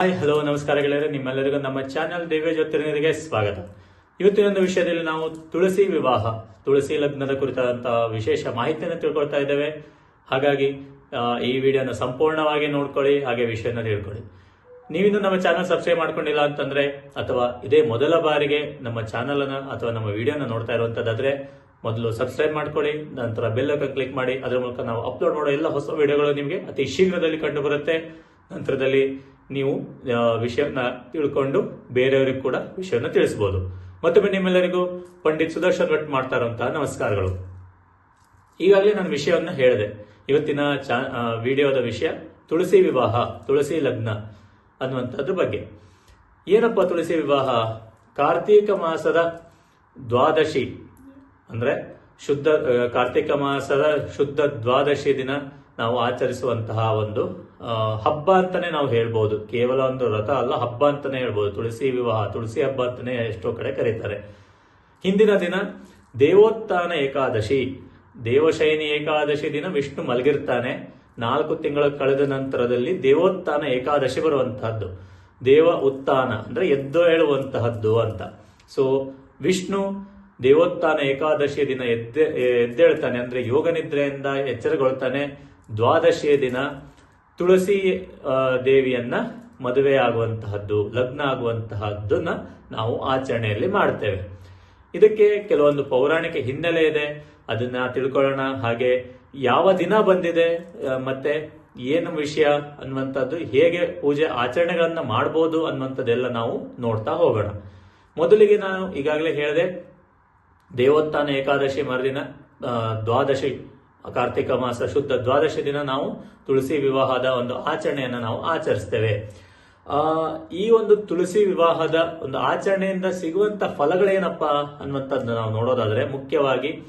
Hi hello ನಮಸ್ಕಾರ ನಿಮ್ಮೆಲ್ಲರಿಗೂ ನಮ್ಮ ಚಾನೆಲ್ ದಿವ್ಯ ಜ್ಯೋತಿರ್ನಿಗೆ ಸ್ವಾಗತ. ಇವತ್ತಿನ ಒಂದು ವಿಷಯದಲ್ಲಿ ನಾವು ತುಳಸಿ ವಿವಾಹ, ತುಳಸಿ ಲಗ್ನದ ಕುರಿತಾದಂತಹ ವಿಶೇಷ ಮಾಹಿತಿಯನ್ನು ತಿಳ್ಕೊಳ್ತಾ ಇದ್ದೇವೆ. ಹಾಗಾಗಿ ಈ ವಿಡಿಯೋನ ಸಂಪೂರ್ಣವಾಗಿ ನೋಡ್ಕೊಳ್ಳಿ, ಹಾಗೆ ವಿಷಯನ ತಿಳ್ಕೊಳ್ಳಿ. ನೀವಿನ್ನು ನಮ್ಮ ಚಾನಲ್ ಸಬ್ಸ್ಕ್ರೈಬ್ ಮಾಡ್ಕೊಂಡಿಲ್ಲ ಅಂತಂದ್ರೆ, ಅಥವಾ ಇದೇ ಮೊದಲ ಬಾರಿಗೆ ನಮ್ಮ ಚಾನಲ್ ಅನ್ನ ಅಥವಾ ನಮ್ಮ ವಿಡಿಯೋನ ನೋಡ್ತಾ ಇರುವಂತದ್ದಾದ್ರೆ, ಮೊದಲು ಸಬ್ಸ್ಕ್ರೈಬ್ ಮಾಡ್ಕೊಳ್ಳಿ, ನಂತರ ಬೆಲ್ ಕ್ಲಿಕ್ ಮಾಡಿ, ಅದರ ಮೂಲಕ ನಾವು ಅಪ್ಲೋಡ್ ಮಾಡೋ ಎಲ್ಲ ಹೊಸ ವಿಡಿಯೋಗಳು ನಿಮಗೆ ಅತಿ ಶೀಘ್ರದಲ್ಲಿ ಕಂಡು ಬರುತ್ತೆ ನಂತರದಲ್ಲಿ ನೀವು ವಿಷಯನ ತಿಳ್ಕೊಂಡು ಬೇರೆಯವರಿಗೂ ಕೂಡ ವಿಷಯನ ತಿಳಿಸಬಹುದು ಮತ್ತೊಮ್ಮೆ ನಿಮ್ಮೆಲ್ಲರಿಗೂ ಪಂಡಿತ್ ಸುದರ್ಶನ್ ಭಟ್ ಮಾಡ್ತಾ ನಮಸ್ಕಾರಗಳು. ಈಗಾಗಲೇ ನಾನು ವಿಷಯವನ್ನು ಹೇಳಿದೆ. ಇವತ್ತಿನ ವಿಡಿಯೋದ ವಿಷಯ ತುಳಸಿ ವಿವಾಹ, ತುಳಸಿ ಲಗ್ನ ಅನ್ನುವಂಥದ್ರ ಬಗ್ಗೆ. ಏನಪ್ಪ ತುಳಸಿ ವಿವಾಹ? ಕಾರ್ತೀಕ ಮಾಸದ ದ್ವಾದಶಿ. ಅಂದ್ರೆ ಶುದ್ಧ ಕಾರ್ತೀಕ ಮಾಸದ ಶುದ್ಧ ದ್ವಾದಶಿ ದಿನ ನಾವು ಆಚರಿಸುವಂತಹ ಒಂದು ಹಬ್ಬ ಅಂತಾನೆ ನಾವು ಹೇಳ್ಬೋದು. ಕೇವಲ ಒಂದು ರಥ ಅಲ್ಲ, ಹಬ್ಬ ಅಂತಾನೆ ಹೇಳ್ಬೋದು. ತುಳಸಿ ವಿವಾಹ, ತುಳಸಿ ಹಬ್ಬ ಅಂತಾನೆ ಎಷ್ಟೋ ಕಡೆ ಕರೀತಾರೆ. ಹಿಂದಿನ ದಿನ ದೇವೋತ್ಥಾನ ಏಕಾದಶಿ, ದೇವಶಯನಿ ಏಕಾದಶಿ ದಿನ ವಿಷ್ಣು ಮಲಗಿರ್ತಾನೆ. ನಾಲ್ಕು ತಿಂಗಳ ಕಳೆದ ನಂತರದಲ್ಲಿ ದೇವೋತ್ಥಾನ ಏಕಾದಶಿ ಬರುವಂತಹದ್ದು. ದೇವ ಉತ್ಥಾನ ಅಂದ್ರೆ ಎದ್ದು ಹೇಳುವಂತಹದ್ದು ಅಂತ. ಸೊ ವಿಷ್ಣು ದೇವೋತ್ಥಾನ ಏಕಾದಶಿ ದಿನ ಎದ್ದೆ, ಎದ್ದೇಳ್ತಾನೆ ಅಂದ್ರೆ ಯೋಗ ನಿದ್ರೆಯಿಂದ ಎಚ್ಚರಗೊಳ್ತಾನೆ. ದ್ವಾದಶಿಯ ದಿನ ತುಳಸಿ ದೇವಿಯನ್ನ ಮದುವೆ ಆಗುವಂತಹದ್ದು ಲಗ್ನ ಆಗುವಂತಹದ್ದನ್ನ ನಾವು ಆಚರಣೆಯಲ್ಲಿ ಮಾಡ್ತೇವೆ. ಇದಕ್ಕೆ ಕೆಲವೊಂದು ಪೌರಾಣಿಕ ಹಿನ್ನೆಲೆ ಇದೆ. ಅದನ್ನ ತಿಳ್ಕೊಳ್ಳೋಣ. ಹಾಗೆ ಯಾವ ದಿನ ಬಂದಿದೆ ಮತ್ತೆ ಏನು ವಿಷಯ ಅನ್ನುವಂಥದ್ದು, ಹೇಗೆ ಪೂಜೆ ಆಚರಣೆಗಳನ್ನ ಮಾಡ್ಬೋದು ಅನ್ನುವಂಥದ್ದೆಲ್ಲ ನಾವು ನೋಡ್ತಾ ಹೋಗೋಣ. ಮೊದಲಿಗೆ ನಾನು ಈಗಾಗಲೇ ಹೇಳಿದೆ, ದೇವೋತ್ಥಾನ ಏಕಾದಶಿ ಮರುದಿನ ದ್ವಾದಶಿ ಕಾರ್ತಿಕ ಮಾಸ ಶುದ್ಧ ದ್ವಾದಶ ದಿನ ನಾವು ತುಳಸಿ ವಿವಾಹದ ಒಂದು ಆಚರಣೆಯನ್ನು ನಾವು ಆಚರಿಸ್ತೇವೆ. ಆ, ಈ ಒಂದು ತುಳಸಿ ವಿವಾಹದ ಒಂದು ಆಚರಣೆಯಿಂದ ಸಿಗುವಂತ ಫಲಗಳೇನಪ್ಪ ಅನ್ನುವಂಥದ್ದು ನಾವು ನೋಡೋದಾದ್ರೆ ಮುಖ್ಯವಾಗಿ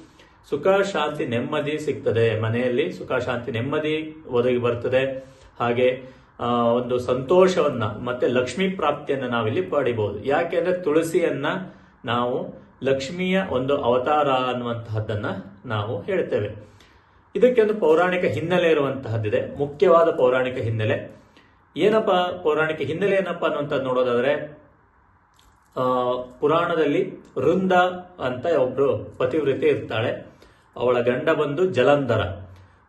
ಸುಖ, ಶಾಂತಿ, ನೆಮ್ಮದಿ ಸಿಗ್ತದೆ. ಮನೆಯಲ್ಲಿ ಸುಖ, ಶಾಂತಿ, ನೆಮ್ಮದಿ ಒದಗಿ ಬರ್ತದೆ. ಹಾಗೆ ಒಂದು ಸಂತೋಷವನ್ನ ಮತ್ತೆ ಲಕ್ಷ್ಮೀ ಪ್ರಾಪ್ತಿಯನ್ನ ನಾವಿಲ್ಲಿ ಪಡಿಬಹುದು ಯಾಕೆಂದ್ರೆ ತುಳಸಿಯನ್ನ ನಾವು ಲಕ್ಷ್ಮಿಯ ಒಂದು ಅವತಾರ ಅನ್ನುವಂತಹದ್ದನ್ನ ನಾವು ಹೇಳ್ತೇವೆ. ಇದಕ್ಕೆ ಒಂದು ಪೌರಾಣಿಕ ಹಿನ್ನೆಲೆ ಇರುವಂತಹದ್ದಿದೆ. ಮುಖ್ಯವಾದ ಪೌರಾಣಿಕ ಹಿನ್ನೆಲೆ. ಏನಪ್ಪ ಪೌರಾಣಿಕ ಹಿನ್ನೆಲೆ ಏನಪ್ಪ ಅನ್ನುವಂಥದ್ದು ನೋಡೋದಾದ್ರೆ ಪುರಾಣದಲ್ಲಿ ವೃಂದ ಅಂತ ಒಬ್ರು ಪತಿವ್ರತೆ ಇರ್ತಾಳೆ. ಅವಳ ಗಂಡ ಬಂದು ಜಲಂಧರ.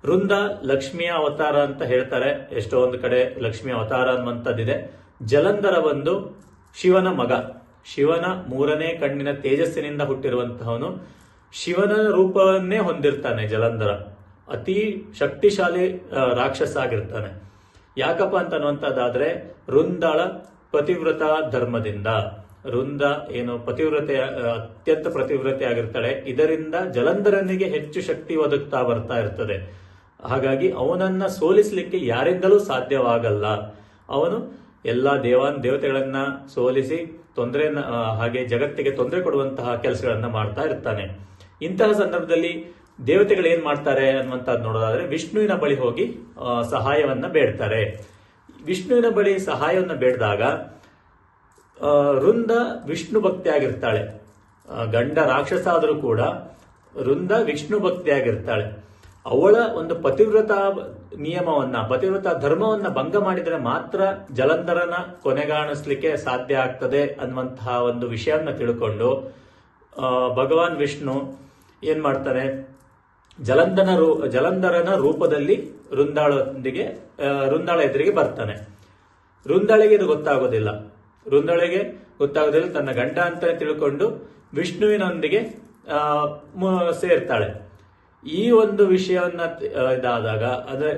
ವೃಂದ ಲಕ್ಷ್ಮಿಯ ಅವತಾರ ಅಂತ ಹೇಳ್ತಾರೆ. ಎಷ್ಟೋ ಒಂದು ಕಡೆ ಲಕ್ಷ್ಮಿಯ ಅವತಾರ ಅನ್ನುವಂಥದ್ದಿದೆ. ಜಲಂಧರ ಬಂದು ಶಿವನ ಮಗ. ಶಿವನ ಮೂರನೇ ಕಣ್ಣಿನ ತೇಜಸ್ಸಿನಿಂದ ಹುಟ್ಟಿರುವಂತಹವನು ಶಿವನ ರೂಪವನ್ನೇ ಹೊಂದಿರ್ತಾನೆ ಜಲಂಧರ. ಅತಿ ಶಕ್ತಿಶಾಲಿ ರಾಕ್ಷಸ ಆಗಿರ್ತಾನೆ. ಯಾಕಪ್ಪ ಅಂತ ಅನ್ನುವಂಥದ್ದಾದ್ರೆ ರುಂದಳ ಪತಿವ್ರತ ಧರ್ಮದಿಂದ. ವೃಂದ ಏನು ಪತಿವ್ರತೆ ಅತ್ಯಂತ ಪ್ರತಿವ್ರತೆ ಆಗಿರ್ತಾಳೆ. ಇದರಿಂದ ಜಲಂಧರನಿಗೆ ಹೆಚ್ಚು ಶಕ್ತಿ ಒದಗ್ತಾ ಬರ್ತಾ ಇರ್ತದೆ. ಹಾಗಾಗಿ ಅವನನ್ನ ಸೋಲಿಸಲಿಕ್ಕೆ ಯಾರಿಂದಲೂ ಸಾಧ್ಯವಾಗಲ್ಲ. ಅವನು ಎಲ್ಲ ದೇವಾನ್ ದೇವತೆಗಳನ್ನ ಸೋಲಿಸಿ ತೊಂದರೆ ಹಾಗೆ ಜಗತ್ತಿಗೆ ತೊಂದರೆ ಕೊಡುವಂತಹ ಕೆಲಸಗಳನ್ನ ಮಾಡ್ತಾ ಇರ್ತಾನೆ. ಇಂತಹ ಸಂದರ್ಭದಲ್ಲಿ ದೇವತೆಗಳು ಏನ್ ಮಾಡ್ತಾರೆ ಅನ್ನುವಂಥದ್ದು ನೋಡೋದಾದ್ರೆ ವಿಷ್ಣುವಿನ ಬಳಿ ಹೋಗಿ ಸಹಾಯವನ್ನ ಬೇಡ್ತಾರೆ. ವಿಷ್ಣುವಿನ ಬಳಿ ಸಹಾಯವನ್ನ ಬೇಡಿದಾಗ ವೃಂದ ವಿಷ್ಣು ಭಕ್ತಿಯಾಗಿರ್ತಾಳೆ. ಗಂಡ ರಾಕ್ಷಸ ಆದರೂ ಕೂಡ ವೃಂದ ವಿಷ್ಣು ಭಕ್ತಿಯಾಗಿರ್ತಾಳೆ. ಅವಳ ಒಂದು ಪತಿವ್ರತ ನಿಯಮವನ್ನ, ಪತಿವ್ರತ ಧರ್ಮವನ್ನ ಭಂಗ ಮಾಡಿದರೆ ಮಾತ್ರ ಜಲಂಧರನ ಕೊನೆಗಾಣಿಸ್ಲಿಕ್ಕೆ ಸಾಧ್ಯ ಆಗ್ತದೆ ಅನ್ನುವಂತಹ ಒಂದು ವಿಷಯವನ್ನ ತಿಳ್ಕೊಂಡು ಭಗವಾನ್ ವಿಷ್ಣು ಏನ್ ಮಾಡ್ತಾನೆ ಜಲಂಧನ ರೂ ಜಲಂಧರನ ರೂಪದಲ್ಲಿ ವೃಂದಾಳೊಂದಿಗೆ ವೃಂದಾಳ ಎದುರಿಗೆ ಬರ್ತಾನೆ. ವೃಂದಾಳಿಗೆ ಇದು ಗೊತ್ತಾಗೋದಿಲ್ಲ. ವೃಂದಾಳಿಗೆ ಗೊತ್ತಾಗೋದಿಲ್ಲ, ತನ್ನ ಗಂಡ ಅಂತ ತಿಳ್ಕೊಂಡು ವಿಷ್ಣುವಿನೊಂದಿಗೆ ಸೇರ್ತಾಳೆ. ಈ ಒಂದು ವಿಷಯವನ್ನ ಇದಾದಾಗ ಅಂದ್ರೆ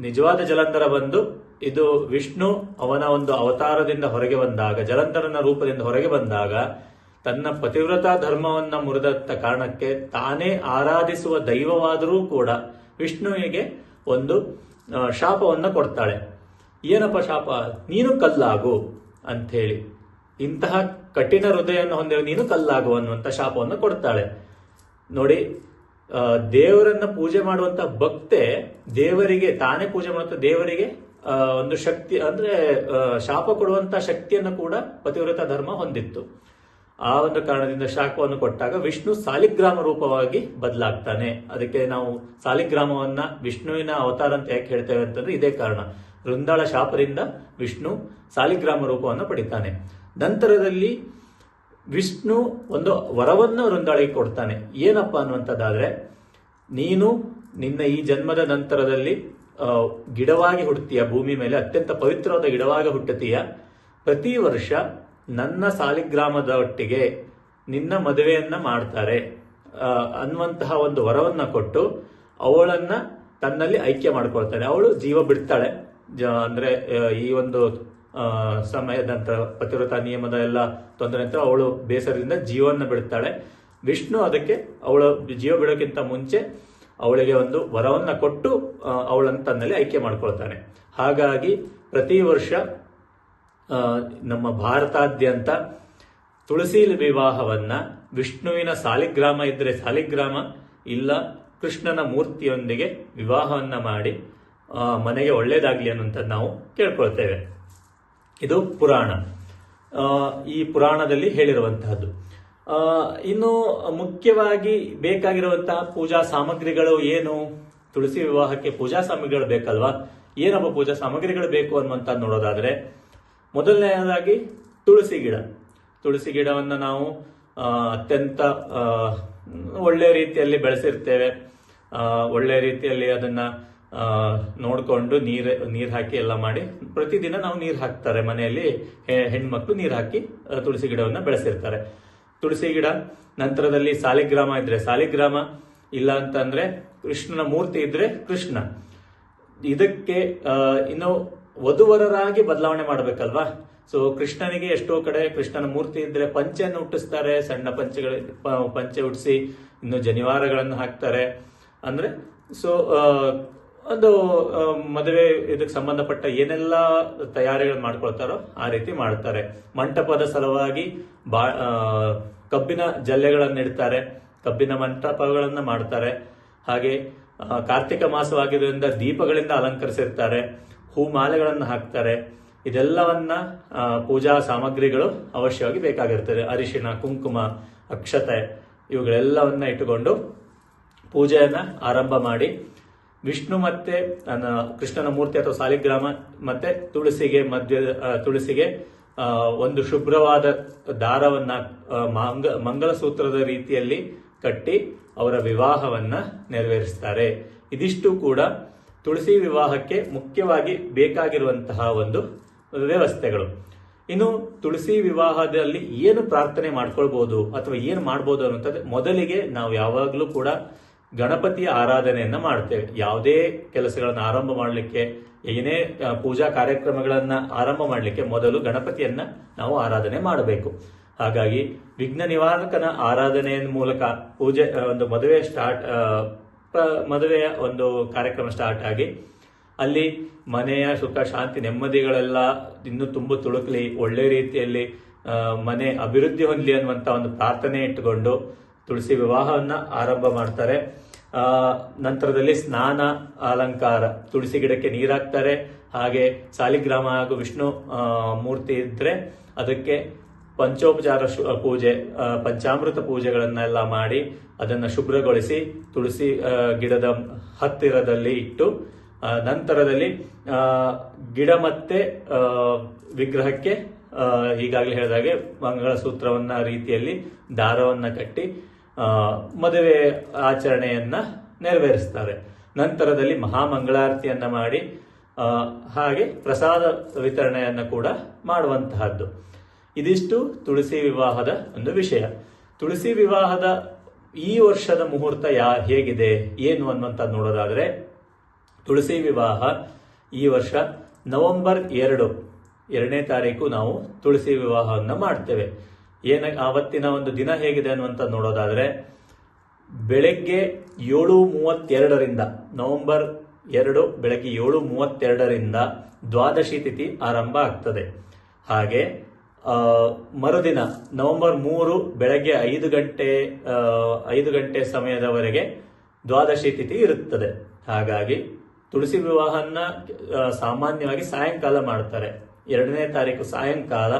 ನಿಜವಾದ ಜಲಂಧರ ಬಂದು, ಇದು ವಿಷ್ಣು ಅವನ ಒಂದು ಅವತಾರದಿಂದ ಹೊರಗೆ ಬಂದಾಗ, ಜಲಂಧರನ ರೂಪದಿಂದ ಹೊರಗೆ ಬಂದಾಗ ತನ್ನ ಪತಿವ್ರತ ಧರ್ಮವನ್ನ ಮುರಿದತ್ತ ಕಾರಣಕ್ಕೆ ತಾನೇ ಆರಾಧಿಸುವ ದೈವವಾದರೂ ಕೂಡ ವಿಷ್ಣುವಿಗೆ ಒಂದು ಶಾಪವನ್ನು ಕೊಡ್ತಾಳೆ. ಏನಪ್ಪ ಶಾಪ? ನೀನು ಕಲ್ಲಾಗು ಅಂಥೇಳಿ. ಇಂತಹ ಕಠಿಣ ಹೃದಯವನ್ನು ಹೊಂದಿರುವ ನೀನು ಕಲ್ಲಾಗು ಅನ್ನುವಂತ ಶಾಪವನ್ನು ಕೊಡ್ತಾಳೆ. ನೋಡಿ ದೇವರನ್ನ ಪೂಜೆ ಮಾಡುವಂತ ಭಕ್ತೆ ದೇವರಿಗೆ, ತಾನೇ ಪೂಜೆ ಮಾಡುವಂತ ದೇವರಿಗೆ ಒಂದು ಶಕ್ತಿ, ಅಂದ್ರೆ ಶಾಪ ಕೊಡುವಂತ ಶಕ್ತಿಯನ್ನು ಕೂಡ ಪತಿವ್ರತ ಧರ್ಮ ಹೊಂದಿತ್ತು. ಆ ಒಂದು ಕಾರಣದಿಂದ ಶಾಖವನ್ನು ಕೊಟ್ಟಾಗ ವಿಷ್ಣು ಸಾಲಿಗ್ರಾಮ ರೂಪವಾಗಿ ಬದಲಾಗ್ತಾನೆ. ಅದಕ್ಕೆ ನಾವು ಸಾಲಿಗ್ರಾಮವನ್ನ ವಿಷ್ಣುವಿನ ಅವತಾರ ಅಂತ ಯಾಕೆ ಹೇಳ್ತೇವೆ ಅಂತಂದ್ರೆ ಇದೇ ಕಾರಣ. ವೃಂದಾಳ ಶಾಪದಿಂದ ವಿಷ್ಣು ಸಾಲಿಗ್ರಾಮ ರೂಪವನ್ನು ಪಡಿತಾನೆ. ನಂತರದಲ್ಲಿ ವಿಷ್ಣು ಒಂದು ವರವನ್ನು ವೃಂದಾಳಿಗೆ ಕೊಡ್ತಾನೆ. ಏನಪ್ಪ ಅನ್ನುವಂಥದ್ದಾದ್ರೆ, ನೀನು ನಿನ್ನ ಈ ಜನ್ಮದ ನಂತರದಲ್ಲಿ ಗಿಡವಾಗಿ ಹುಟ್ಟುತ್ತೀಯ, ಭೂಮಿ ಮೇಲೆ ಅತ್ಯಂತ ಪವಿತ್ರವಾದ ಗಿಡವಾಗಿ ಹುಟ್ಟುತ್ತೀಯ. ಪ್ರತಿ ವರ್ಷ ನನ್ನ ಸಾಲಿಗ್ರಾಮದ ಒಟ್ಟಿಗೆ ನಿನ್ನ ಮದುವೆಯನ್ನ ಮಾಡ್ತಾರೆ. ಅನ್ನುವಂತಹ ಒಂದು ವರವನ್ನ ಕೊಟ್ಟು ಅವಳನ್ನ ತನ್ನಲ್ಲಿ ಐಕ್ಯ ಮಾಡ್ಕೊಳ್ತಾನೆ. ಅವಳು ಜೀವ ಬಿಡ್ತಾಳೆ. ಅಂದ್ರೆ ಈ ಒಂದು ಸಮಯದ ನಂತರ ಪತಿವ್ರತ ನಿಯಮದ ಎಲ್ಲ ತೊಂದರೆ ನಂತರ ಅವಳು ಬೇಸರದಿಂದ ಜೀವವನ್ನು ಬಿಡ್ತಾಳೆ. ವಿಷ್ಣು ಅದಕ್ಕೆ ಅವಳ ಜೀವ ಬಿಡೋಕ್ಕಿಂತ ಮುಂಚೆ ಅವಳಿಗೆ ಒಂದು ವರವನ್ನ ಕೊಟ್ಟು ಅವಳನ್ನು ತನ್ನಲ್ಲಿ ಐಕ್ಯ ಮಾಡ್ಕೊಳ್ತಾನೆ. ಹಾಗಾಗಿ ಪ್ರತಿ ವರ್ಷ ನಮ್ಮ ಭಾರತಾದ್ಯಂತ ತುಳಸಿ ವಿವಾಹವನ್ನ ವಿಷ್ಣುವಿನ ಸಾಲಿಗ್ರಾಮ ಇದ್ದರೆ ಸಾಲಿಗ್ರಾಮ, ಇಲ್ಲ ಕೃಷ್ಣನ ಮೂರ್ತಿಯೊಂದಿಗೆ ವಿವಾಹವನ್ನ ಮಾಡಿ ಮನೆಗೆ ಒಳ್ಳೆಯದಾಗಲಿ ಅನ್ನುವಂಥದ್ದು ನಾವು ಕೇಳ್ಕೊಳ್ತೇವೆ. ಇದು ಪುರಾಣ. ಈ ಪುರಾಣದಲ್ಲಿ ಹೇಳಿರುವಂತಹದ್ದು. ಇನ್ನು ಮುಖ್ಯವಾಗಿ ಬೇಕಾಗಿರುವಂತಹ ಪೂಜಾ ಸಾಮಗ್ರಿಗಳು ಏನು? ತುಳಸಿ ವಿವಾಹಕ್ಕೆ ಪೂಜಾ ಸಾಮಗ್ರಿಗಳು ಬೇಕಲ್ವಾ? ಏನಪ್ಪ ಪೂಜಾ ಸಾಮಗ್ರಿಗಳು ಬೇಕು ಅನ್ನುವಂತ ನೋಡೋದಾದ್ರೆ ಮೊದಲನೆಯದಾಗಿ ತುಳಸಿ ಗಿಡ. ತುಳಸಿ ಗಿಡವನ್ನು ನಾವು ಅತ್ಯಂತ ಒಳ್ಳೆ ರೀತಿಯಲ್ಲಿ ಬೆಳೆಸಿರ್ತೇವೆ. ಒಳ್ಳೆ ರೀತಿಯಲ್ಲಿ ಅದನ್ನ ನೋಡಿಕೊಂಡು ನೀರು ನೀರು ಹಾಕಿ ಎಲ್ಲ ಮಾಡಿ ಪ್ರತಿದಿನ ನಾವು ನೀರು ಹಾಕ್ತಾರೆ. ಮನೆಯಲ್ಲಿ ಹೆಣ್ಮಕ್ಳು ನೀರು ಹಾಕಿ ತುಳಸಿ ಗಿಡವನ್ನ ಬೆಳೆಸಿರ್ತಾರೆ. ತುಳಸಿ ಗಿಡ ನಂತರದಲ್ಲಿ ಸಾಲಿಗ್ರಾಮ ಇದ್ರೆ, ಸಾಲಿಗ್ರಾಮ ಇಲ್ಲ ಅಂತಂದ್ರೆ ಕೃಷ್ಣನ ಮೂರ್ತಿ ಇದ್ರೆ ಕೃಷ್ಣ. ಇದಕ್ಕೆ ಇನ್ನು ವಧುವರರಾಗಿ ಬದಲಾವಣೆ ಮಾಡಬೇಕಲ್ವಾ? ಸೊ ಕೃಷ್ಣನಿಗೆ ಎಷ್ಟೋ ಕಡೆ ಕೃಷ್ಣನ ಮೂರ್ತಿ ಇದ್ರೆ ಪಂಚೆಯನ್ನು ಹುಟ್ಟಿಸ್ತಾರೆ, ಸಣ್ಣ ಪಂಚೆಗಳ ಪಂಚೆ ಹುಟ್ಟಿಸಿ ಇನ್ನು ಜನಿವಾರಗಳನ್ನು ಹಾಕ್ತಾರೆ. ಅಂದ್ರೆ ಸೊ ಒಂದು ಮದುವೆ ಇದಕ್ಕೆ ಸಂಬಂಧಪಟ್ಟ ಏನೆಲ್ಲ ತಯಾರಿಗಳು ಮಾಡ್ಕೊಳ್ತಾರೋ ಆ ರೀತಿ ಮಾಡ್ತಾರೆ. ಮಂಟಪದ ಸಲುವಾಗಿ ಬಾ ಕಬ್ಬಿನ ಜಲ್ಲೆಗಳನ್ನು ಇಡ್ತಾರೆ, ಕಬ್ಬಿನ ಮಂಟಪಗಳನ್ನು ಮಾಡ್ತಾರೆ. ಹಾಗೆ ಕಾರ್ತಿಕ ಮಾಸವಾಗಿರೋದ್ರಿಂದ ದೀಪಗಳಿಂದ ಅಲಂಕರಿಸಿರ್ತಾರೆ. ಹೂ ಮಾಲೆಗಳನ್ನು ಹಾಕ್ತಾರೆ. ಇದೆಲ್ಲವನ್ನ ಪೂಜಾ ಸಾಮಗ್ರಿಗಳು ಅವಶ್ಯವಾಗಿ ಬೇಕಾಗಿರ್ತದೆ. ಅರಿಶಿಣ, ಕುಂಕುಮ, ಅಕ್ಷತೆ ಇವುಗಳೆಲ್ಲವನ್ನ ಇಟ್ಟುಕೊಂಡು ಪೂಜೆಯನ್ನ ಆರಂಭ ಮಾಡಿ ವಿಷ್ಣು ಮತ್ತೆ ಕೃಷ್ಣನ ಮೂರ್ತಿ ಅಥವಾ ಸಾಲಿಗ್ರಾಮ ಮತ್ತೆ ತುಳಸಿಗೆ ಮಧ್ಯ ತುಳಸಿಗೆ ಒಂದು ಶುಭ್ರವಾದ ದಾರವನ್ನ ಮಂಗ, ಮಂಗಲಸೂತ್ರದ ರೀತಿಯಲ್ಲಿ ಕಟ್ಟಿ ಅವರ ವಿವಾಹವನ್ನ ನೆರವೇರಿಸ್ತಾರೆ. ಇದಿಷ್ಟು ಕೂಡ ತುಳಸಿ ವಿವಾಹಕ್ಕೆ ಮುಖ್ಯವಾಗಿ ಬೇಕಾಗಿರುವಂತಹ ಒಂದು ವ್ಯವಸ್ಥೆಗಳು. ಇನ್ನು ತುಳಸಿ ವಿವಾಹದಲ್ಲಿ ಏನು ಪ್ರಾರ್ಥನೆ ಮಾಡ್ಕೊಳ್ಬೋದು ಅಥವಾ ಏನು ಮಾಡ್ಬೋದು ಅನ್ನುವಂಥದ್ದು ಮೊದಲಿಗೆ ನಾವು ಯಾವಾಗಲೂ ಕೂಡ ಗಣಪತಿಯ ಆರಾಧನೆಯನ್ನು ಮಾಡ್ತೇವೆ. ಯಾವುದೇ ಕೆಲಸಗಳನ್ನು ಆರಂಭ ಮಾಡಲಿಕ್ಕೆ, ಏನೇ ಪೂಜಾ ಕಾರ್ಯಕ್ರಮಗಳನ್ನು ಆರಂಭ ಮಾಡಲಿಕ್ಕೆ ಮೊದಲು ಗಣಪತಿಯನ್ನು ನಾವು ಆರಾಧನೆ ಮಾಡಬೇಕು. ಹಾಗಾಗಿ ವಿಘ್ನ ನಿವಾರಕನ ಆರಾಧನೆಯ ಮೂಲಕ ಪೂಜೆ ಒಂದು ಮದುವೆ ಸ್ಟಾರ್ಟ್ ಮದುವೆಯ ಒಂದು ಕಾರ್ಯಕ್ರಮ ಸ್ಟಾರ್ಟ್ ಆಗಿ ಅಲ್ಲಿ ಮನೆಯ ಸುಖ, ಶಾಂತಿ, ನೆಮ್ಮದಿಗಳೆಲ್ಲ ಇನ್ನೂ ತುಂಬ ತುಳುಕಲಿ ಒಳ್ಳೆ ರೀತಿಯಲ್ಲಿ ಮನೆ ಅಭಿವೃದ್ಧಿ ಹೊಂದಲಿ ಅನ್ನುವಂಥ ಒಂದು ಪ್ರಾರ್ಥನೆ ಇಟ್ಟುಕೊಂಡು ತುಳಸಿ ವಿವಾಹವನ್ನು ಆರಂಭ ಮಾಡ್ತಾರೆ. ನಂತರದಲ್ಲಿ ಸ್ನಾನ, ಅಲಂಕಾರ, ತುಳಸಿ ಗಿಡಕ್ಕೆ ನೀರಾಕ್ತಾರೆ. ಹಾಗೆ ಸಾಲಿಗ್ರಾಮ ಹಾಗೂ ವಿಷ್ಣು ಮೂರ್ತಿ ಇದ್ದರೆ ಅದಕ್ಕೆ ಪಂಚೋಪಚಾರ ಪೂಜೆ ಪಂಚಾಮೃತ ಪೂಜೆಗಳನ್ನೆಲ್ಲ ಮಾಡಿ ಅದನ್ನು ಶುಭ್ರಗೊಳಿಸಿ, ತುಳಸಿ ಗಿಡದ ಹತ್ತಿರದಲ್ಲಿ ಇಟ್ಟು ನಂತರದಲ್ಲಿ ಗಿಡ ಮತ್ತೆ ವಿಗ್ರಹಕ್ಕೆ ಈಗಾಗಲೇ ಹೇಳಿದಾಗೆ ಮಂಗಳಸೂತ್ರವನ್ನ ರೀತಿಯಲ್ಲಿ ದಾರವನ್ನು ಕಟ್ಟಿ ಮದುವೆ ಆಚರಣೆಯನ್ನ ನೆರವೇರಿಸ್ತಾರೆ. ನಂತರದಲ್ಲಿ ಮಹಾಮಂಗಳಾರತಿಯನ್ನ ಮಾಡಿ ಹಾಗೆ ಪ್ರಸಾದ ವಿತರಣೆಯನ್ನ ಕೂಡ ಮಾಡುವಂತಹದ್ದು. ಇದಿಷ್ಟು ತುಳಸಿ ವಿವಾಹದ ಒಂದು ವಿಷಯ. ತುಳಸಿ ವಿವಾಹದ ಈ ವರ್ಷದ ಮುಹೂರ್ತ ಯಾ, ಹೇಗಿದೆ, ಏನು ಅನ್ನುವಂತ ನೋಡೋದಾದ್ರೆ, ತುಳಸಿ ವಿವಾಹ ಈ ವರ್ಷ ನವೆಂಬರ್ ಎರಡು, ಎರಡನೇ ತಾರೀಕು ನಾವು ತುಳಸಿ ವಿವಾಹವನ್ನು ಮಾಡ್ತೇವೆ. ಏನ, ಆವತ್ತಿನ ಒಂದು ದಿನ ಹೇಗಿದೆ ಅನ್ನುವಂತ ನೋಡೋದಾದ್ರೆ, ಬೆಳಗ್ಗೆ ಏಳು ಮೂವತ್ತೆರಡರಿಂದ, ನವೆಂಬರ್ ಎರಡು, ಬೆಳಗ್ಗೆ ಏಳು ಮೂವತ್ತೆರಡರಿಂದ ದ್ವಾದಶಿ ತಿಥಿ ಆರಂಭ ಆಗ್ತದೆ. ಹಾಗೆ ಮರುದಿನ ನವೆಂಬರ್ ಮೂರು ಬೆಳಗ್ಗೆ ಐದು ಗಂಟೆ ಐದು ಗಂಟೆ ಸಮಯದವರೆಗೆ ದ್ವಾದಶಿ ತಿಥಿ ಇರುತ್ತದೆ. ಹಾಗಾಗಿ ತುಳಸಿ ವಿವಾಹನ ಸಾಮಾನ್ಯವಾಗಿ ಸಾಯಂಕಾಲ ಮಾಡ್ತಾರೆ. ಎರಡನೇ ತಾರೀಕು ಸಾಯಂಕಾಲ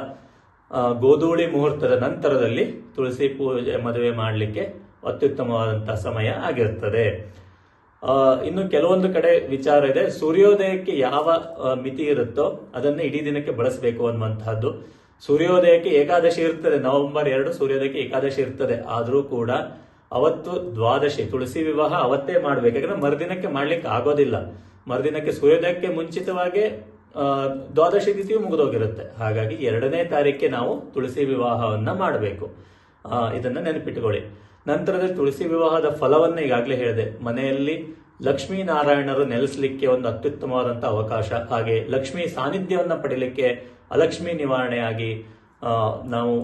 ಗೋಧೂಳಿ ಮುಹೂರ್ತದ ನಂತರದಲ್ಲಿ ತುಳಸಿ ಪೂಜೆ ಮದುವೆ ಮಾಡಲಿಕ್ಕೆ ಅತ್ಯುತ್ತಮವಾದಂತಹ ಸಮಯ ಆಗಿರುತ್ತದೆ. ಇನ್ನು ಕೆಲವೊಂದು ಕಡೆ ವಿಚಾರ ಇದೆ. ಸೂರ್ಯೋದಯಕ್ಕೆ ಯಾವ ಮಿತಿ ಇರುತ್ತೋ ಅದನ್ನು ಇಡೀ ದಿನಕ್ಕೆ ಬಳಸಬೇಕು ಅನ್ನುವಂತಹದ್ದು. ಸೂರ್ಯೋದಯಕ್ಕೆ ಏಕಾದಶಿ ಇರ್ತದೆ, ನವೆಂಬರ್ ಎರಡು ಸೂರ್ಯೋದಯಕ್ಕೆ ಏಕಾದಶಿ ಇರ್ತದೆ. ಆದರೂ ಕೂಡ ಅವತ್ತು ದ್ವಾದಶಿ, ತುಳಸಿ ವಿವಾಹ ಅವತ್ತೇ ಮಾಡಬೇಕು. ಯಾಕಂದ್ರೆ ಮರುದಿನಕ್ಕೆ ಮಾಡ್ಲಿಕ್ಕೆ ಆಗೋದಿಲ್ಲ. ಮರುದಿನಕ್ಕೆ ಸೂರ್ಯೋದಯಕ್ಕೆ ಮುಂಚಿತವಾಗಿ ದ್ವಾದಶಿ ತಿಥಿಯು ಮುಗಿದೋಗಿರುತ್ತೆ. ಹಾಗಾಗಿ ಎರಡನೇ ತಾರೀಕಿಗೆ ನಾವು ತುಳಸಿ ವಿವಾಹವನ್ನ ಮಾಡಬೇಕು. ಇದನ್ನು ನೆನಪಿಟ್ಟುಕೊಳ್ಳಿ ನಂತರದಲ್ಲಿ ತುಳಸಿ ವಿವಾಹದ ಫಲವನ್ನ ಈಗಾಗಲೇ ಹೇಳಿದೆ. ಮನೆಯಲ್ಲಿ ಲಕ್ಷ್ಮೀ ನಾರಾಯಣರು ನೆಲೆಸಲಿಕ್ಕೆ ಒಂದು ಅತ್ಯುತ್ತಮವಾದಂಥ ಅವಕಾಶ. ಹಾಗೆ ಲಕ್ಷ್ಮೀ ಸಾನ್ನಿಧ್ಯವನ್ನು ಪಡೀಲಿಕ್ಕೆ ಅಲಕ್ಷ್ಮಿ ನಿವಾರಣೆಯಾಗಿ ನಾವು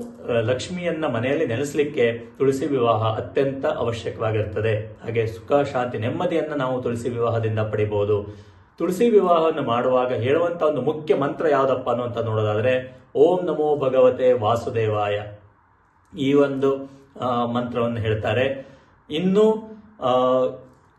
ಲಕ್ಷ್ಮಿಯನ್ನ ಮನೆಯಲ್ಲಿ ನೆಲೆಸಲಿಕ್ಕೆ ತುಳಸಿ ವಿವಾಹ ಅತ್ಯಂತ ಅವಶ್ಯಕವಾಗಿರುತ್ತದೆ ಹಾಗೆ ಸುಖ, ಶಾಂತಿ, ನೆಮ್ಮದಿಯನ್ನು ನಾವು ತುಳಸಿ ವಿವಾಹದಿಂದ ಪಡಿಬಹುದು. ತುಳಸಿ ವಿವಾಹವನ್ನು ಮಾಡುವಾಗ ಹೇಳುವಂತ ಒಂದು ಮುಖ್ಯ ಮಂತ್ರ ಯಾವ್ದಪ್ಪ ಅನ್ನುವಂತ ನೋಡೋದಾದ್ರೆ, ಓಂ ನಮೋ ಭಗವತೆ ವಾಸುದೇವಾಯ. ಈ ಒಂದು ಮಂತ್ರವನ್ನು ಹೇಳ್ತಾರೆ. ಇನ್ನು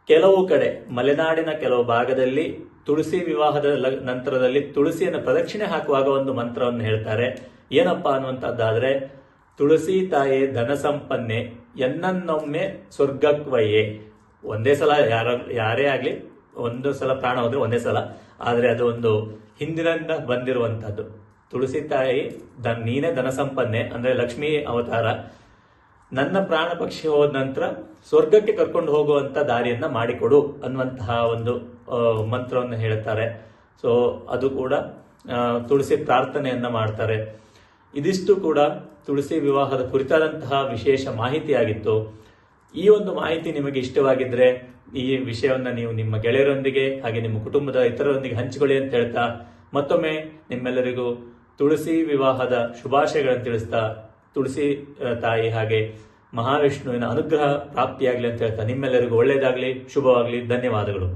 ಕೆಲವು ಕಡೆ ಮಲೆನಾಡಿನ ಕೆಲವು ಭಾಗದಲ್ಲಿ ತುಳಸಿ ವಿವಾಹದ ನಂತರದಲ್ಲಿ ತುಳಸಿಯನ್ನು ಪ್ರದಕ್ಷಿಣೆ ಹಾಕುವಾಗ ಒಂದು ಮಂತ್ರವನ್ನು ಹೇಳ್ತಾರೆ. ಏನಪ್ಪಾ ಅನ್ನುವಂಥದ್ದಾದ್ರೆ, ತುಳಸಿ ತಾಯೇ ಧನ ಸಂಪನ್ನೆ, ಎನ್ನನ್ನೊಮ್ಮೆ ಸ್ವರ್ಗಕ್ವಯೇ. ಒಂದೇ ಸಲ ಯಾರ, ಯಾರೇ ಆಗಲಿ ಒಂದು ಸಲ ಪ್ರಾಣ ಹೋದ್ರೆ ಒಂದೇ ಸಲ. ಆದರೆ ಅದು ಒಂದು ಹಿಂದಿನಿಂದ ಬಂದಿರುವಂಥದ್ದು. ತುಳಸಿ ತಾಯಿ ದ, ನೀನೇ ಧನ ಸಂಪನ್ನೆ ಅಂದ್ರೆ ಲಕ್ಷ್ಮೀ ಅವತಾರ. ನನ್ನ ಪ್ರಾಣ ಪಕ್ಷಿ ಹೋದ ನಂತರ ಸ್ವರ್ಗಕ್ಕೆ ಕರ್ಕೊಂಡು ಹೋಗುವಂತ ದಾರಿಯನ್ನ ಮಾಡಿಕೊಡು ಅನ್ನುವಂತಹ ಒಂದು ಮಂತ್ರವನ್ನು ಹೇಳ್ತಾರೆ. ಸೊ ಅದು ಕೂಡ ತುಳಸಿ ಪ್ರಾರ್ಥನೆಯನ್ನ ಮಾಡ್ತಾರೆ. ಇದಿಷ್ಟು ಕೂಡ ತುಳಸಿ ವಿವಾಹದ ಕುರಿತಾದಂತಹ ವಿಶೇಷ ಮಾಹಿತಿಯಾಗಿತ್ತು. ಈ ಒಂದು ಮಾಹಿತಿ ನಿಮಗೆ ಇಷ್ಟವಾಗಿದ್ರೆ ಈ ವಿಷಯವನ್ನ ನೀವು ನಿಮ್ಮ ಗೆಳೆಯರೊಂದಿಗೆ ಹಾಗೆ ನಿಮ್ಮ ಕುಟುಂಬದ ಇತರರೊಂದಿಗೆ ಹಂಚಿಕೊಳ್ಳಿ ಅಂತ ಹೇಳ್ತಾ ಮತ್ತೊಮ್ಮೆ ನಿಮ್ಮೆಲ್ಲರಿಗೂ ತುಳಸಿ ವಿವಾಹದ ಶುಭಾಶಯಗಳನ್ನು ತಿಳಿಸ್ತಾ ತುಳಸಿ ತಾಯಿ ಹಾಗೆ ಮಹಾವಿಷ್ಣುವಿನ ಅನುಗ್ರಹ ಪ್ರಾಪ್ತಿಯಾಗಲಿ ಅಂತ ಹೇಳ್ತಾ ನಿಮ್ಮೆಲ್ಲರಿಗೂ ಒಳ್ಳೆಯದಾಗಲಿ ಶುಭವಾಗಲಿ ಧನ್ಯವಾದಗಳು.